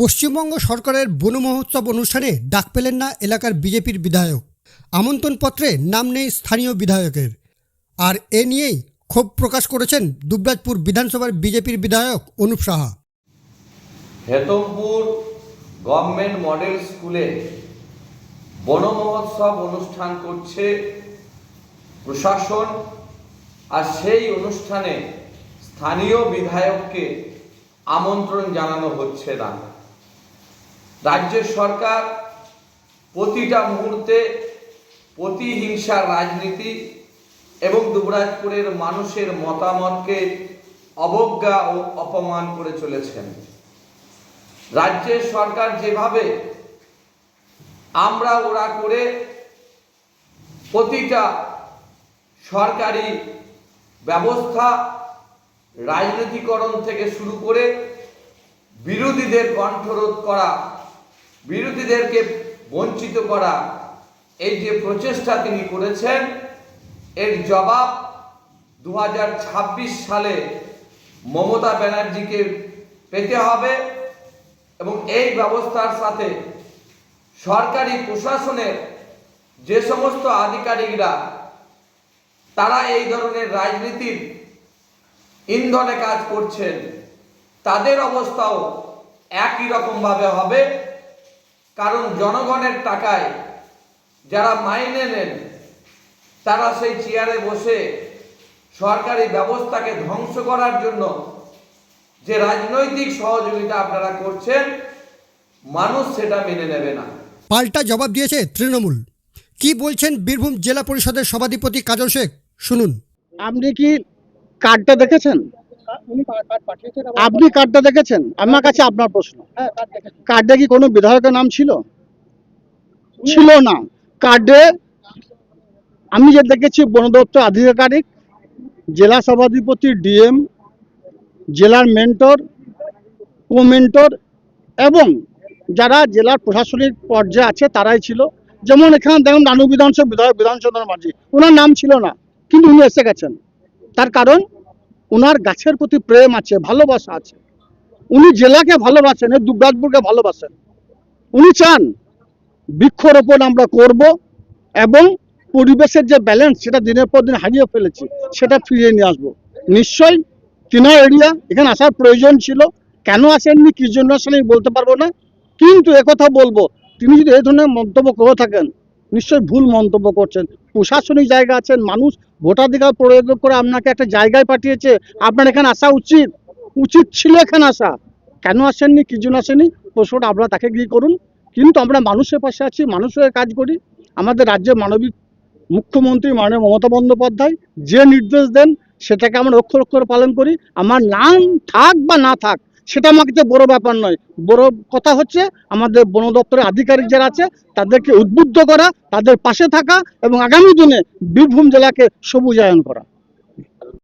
পশ্চিমবঙ্গ সরকারের বন মহোৎসব অনুষ্ঠানে ডাক পেলেন না এলাকার বিজেপির বিধায়ক। আমন্ত্রণপত্রে নাম নেই স্থানীয় বিধায়কের। আর এ নিয়েই ক্ষোভ প্রকাশ করেছেন দুবরাজপুর বিধানসভার বিজেপির বিধায়ক অনুপ সাহা। হেতমপুর গভর্নমেন্ট মডেল স্কুলে বন মহোৎসব অনুষ্ঠান করছে প্রশাসন, আর সেই অনুষ্ঠানে স্থানীয় বিধায়ককে আমন্ত্রণ জানানো হচ্ছে না রাজ্যের সরকার প্রতিটা মুহূর্তে প্রতিহিংসার রাজনীতি এবং দুবরাজপুরের মানুষের মতামতকে অবজ্ঞা ও অপমান করে চলেছেন। রাজ্যের সরকার যেভাবে আমরা ওরা করে প্রতিটা সরকারি ব্যবস্থা রাজনীতিকরণ থেকে শুরু করে বিরোধীদের কণ্ঠরোধ করা বিরোধীদেরকে বঞ্চিত করা, এই যে প্রচেষ্টা তিনি করেছেন, এর জবাব দু হাজার ছাব্বিশ সালে মমতা ব্যানার্জিকে পেতে হবে এবং এই ব্যবস্থার সাথে সরকারি প্রশাসনের যে সমস্ত আধিকারিকরা, তারা এই ধরনের রাজনীতির ইন্ধনে কাজ করছেন, তাদের অবস্থাও একই রকমভাবে হবে। কারণ জনগণের টাকায় যারা মাইনে নেন তারা সেই চেয়ারে বসে সরকারি ব্যবস্থাকে ধ্বংস করার জন্য যে রাজনৈতিক সহযোগিতা আপনারা করছেন মানুষ সেটা মেনে নেবে না। পাল্টা জবাব দিয়েছে তৃণমূল। কি বলছেন বীরভূম জেলা পরিষদের সভাধিপতি কাজল শেখ? শুনুন। আপনি কি কার্ডটা দেখেছেন? আপনি কার্ডটা দেখেছেন? আমার কাছে আপনার প্রশ্ন। হ্যাঁ কার্ডে কি কোনো বিধায়কের নাম ছিল? ছিল না। কার্ডে আমি যে দেখেছি বন দপ্তর আধিকারিক জেলা সভাধিপতি ডিএম জেলার মেন্টর কোমেন্টর এবং যারা জেলার প্রশাসনিক পর্যায়ে আছে তারাই ছিল। যেমন এখানে দেখুন রানু বিধানসভা বিধায়ক বিধানচন্দ্র মাঝি ওনার নাম ছিল না কিন্তু উনি এসে গেছেন। তার কারণ ওনার গাছের প্রতি প্রেম আছে, ভালোবাসা আছে। উনি জেলাকে ভালোবাসেন, এই দুবরাজপুরকে ভালোবাসেন। উনি চান বৃক্ষরোপণ আমরা করব এবং পরিবেশের যে ব্যালেন্স সেটা দিনের পর দিন হারিয়ে ফেলেছি, সেটা ফিরিয়ে নিয়ে আসব। নিশ্চয়ই তিনা এরিয়া এখানে আসার প্রয়োজন ছিল। কেন আসেননি, কি জন্য আসেন আমি বলতে পারব না। কিন্তু একথা বলব, তিনি যদি এই ধরনের মন্তব্য করে থাকেন, নিশ্চয়ই ভুল মন্তব্য করছেন। প্রশাসনিক জায়গা আছেন, মানুষ ভোটাধিকার প্রয়োগ করে আপনাকে একটা জায়গায় পাঠিয়েছে। আপনার এখানে আসা উচিত। উচিত ছিল এখানে আসা। কেন আসেননি? কি জন্য আসেনি প্রশ্নটা আপনারা তাকে গিয়ে করুন। কিন্তু আমরা মানুষের পাশে আছি মানুষের কাজ করি। আমাদের রাজ্যের মানবিক মুখ্যমন্ত্রী মাননীয় মমতা বন্দ্যোপাধ্যায় যে নির্দেশ দেন, সেটাকে আমরা অক্ষর অক্ষর পালন করি। আমার নাম থাক বা না থাক সেটা আমার কাছে বড় ব্যাপার নয়। বড় কথা হচ্ছে, আমাদের বন দপ্তরের আধিকারিক যারা আছে, তাদেরকে উদ্বুদ্ধ করা, তাদের পাশে থাকা এবং আগামী দিনে বীরভূম জেলাকে সবুজায়ন করা।